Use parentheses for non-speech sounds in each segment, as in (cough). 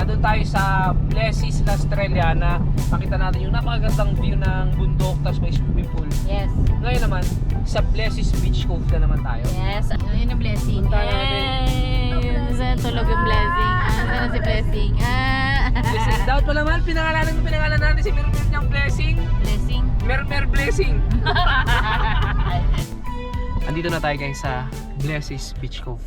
Andun tayo sa Blessis La Estrella na makita natin yung napakagandang view ng bundok tapos may swimming pool. Yes. Ngayon naman, sa Blessis Beach Cove na naman tayo. Yes. Yun yung blessing. Punta natin. Hey! Saan tulog yung blessing? Ah, saan si blessing? Ah! Blessing. Dapat pala man, pinangalanan mo pinangalan natin si Mermer niyang Blessing. blessing. Mermer Blessing. (laughs) Andito na tayo guys sa Blessis Beach Cove.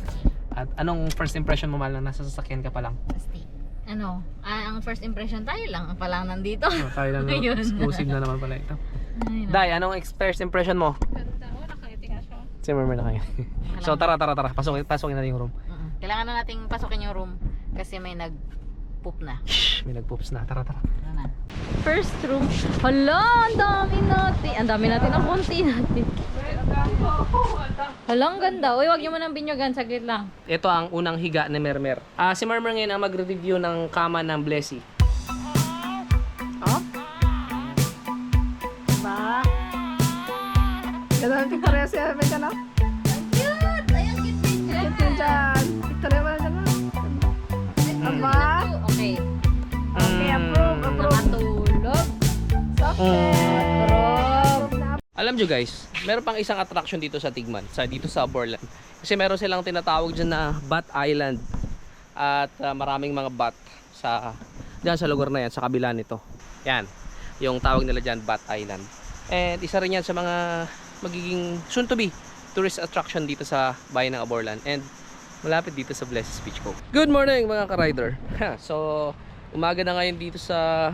At anong first impression mo mal na nasa sasakyan ka pa lang? Asti. Ano? Ah, ang first impression tayo lang. Ang palang nandito. Oh, tayo lang (laughs) no? Ayun. exclusive na naman pala ito. Ay, Dai, anong ex- first impression mo? Ganda. Oh, nakalitinga siya. Si Mermer na kayo. so tara tara tara, pasukin, pasukin natin yung room. Mm-mm. Kailangan na nating pasukin yung room kasi may nag poop na. Shh, may nagpoops na. Tara tara. Ano na? First room. Hala, ang dami natin. Ang dami natin ang konti natin. Hala, ang ganda. Uy, wag niyo mo nang binyogan. Saglit lang. Ito ang unang higa ni Mermer. Ah, si Mermer ngayon ang magre-review ng kama ng Blessy. Oh? Ba? Ganun ko pareha siya. May ka na? Cute! Ayan, cute din Cute yun dyan. Victoria mo na dyan. ah. Aba? Okay. Okay, approve. Approve. Nakatulog. Socket. Approve. Alam nyo guys, meron pang isang attraction dito sa Tigman, sa dito sa Borland. Kasi meron silang tinatawag dyan na Bat Island. At ah, maraming mga bat sa dyan sa lugar na yan, sa kabila nito. Yan, yung tawag nila dyan, Bat Island. And isa rin yan sa mga magiging soon to be tourist attraction dito sa bayan ng Aborlan. And malapit dito sa Blessed Beach Cove. Good morning mga ka-rider! (laughs) So, umaga na ngayon dito sa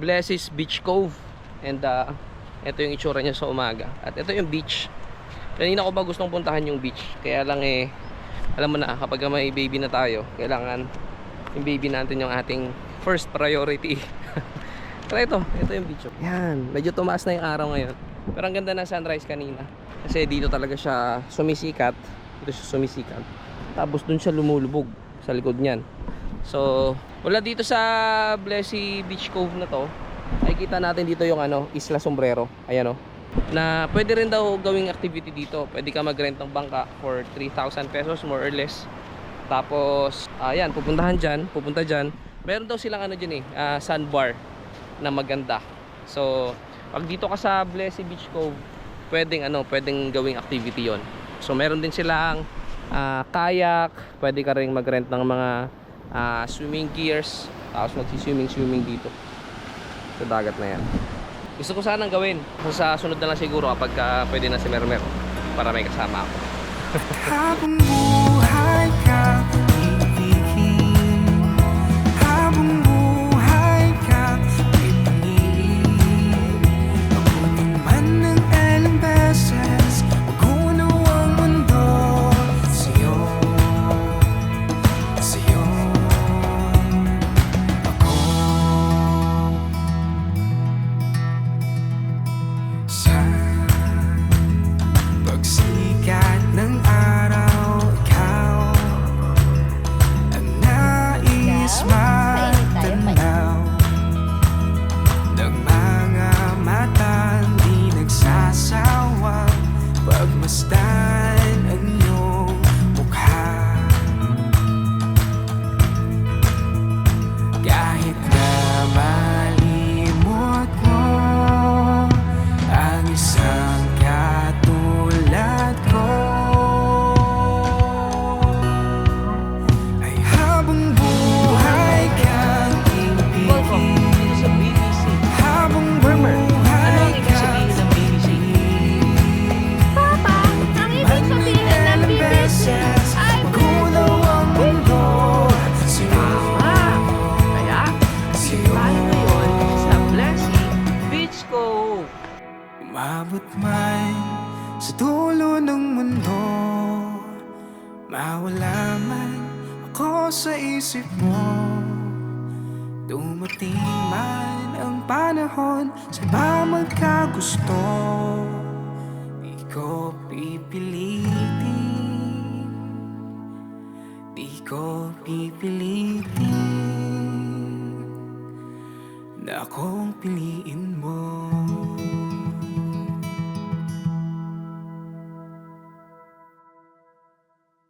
Blessed Beach Cove. And uh, ito yung itsura niya sa umaga. At ito yung beach. Kanina ko ba gustong puntahan yung beach. Kaya lang eh, alam mo na, kapag may baby na tayo, kailangan yung baby natin yung ating first priority. (laughs) Pero ito, ito yung beach. Yan, medyo tumaas na yung araw ngayon. Pero ang ganda ng sunrise kanina. Kasi dito talaga siya sumisikat. Dito siya sumisikat. Tapos dun siya lumulubog sa likod niyan. So, wala dito sa Blessy Beach Cove na to. Ay kita natin dito yung ano, Isla Sombrero. Ayan oh. Na pwede rin daw gawing activity dito. Pwede ka mag-rent ng bangka for 3,000 pesos more or less. Tapos, ayan, pupuntahan dyan, pupunta dyan. Meron daw silang ano dyan eh, ah, sandbar na maganda. So, pag dito ka sa Blessy Beach Cove, pwedeng ano, pwedeng gawing activity yon. So, meron din silang ah, kayak, pwede ka rin mag-rent ng mga ah, swimming gears, tapos magsi-swimming-swimming dito sa dagat na yan. Gusto ko sanang gawin. Sa sunod na lang siguro kapag ah, pwede na si Mermer para may kasama ako. Habang buhay isang katulad ko Ay habang buhay kang Welcome ibigin. Habang buhay ang ibig sabihin ng BBC? Papa, ang ibig sabihin ng BBC Umabot man sa dulo ng mundo Mawala man ako sa isip mo? Dumating man ang panahon sa ba magkagusto Di ko pipilitin. Di ko pipilitin Na akong piliin mo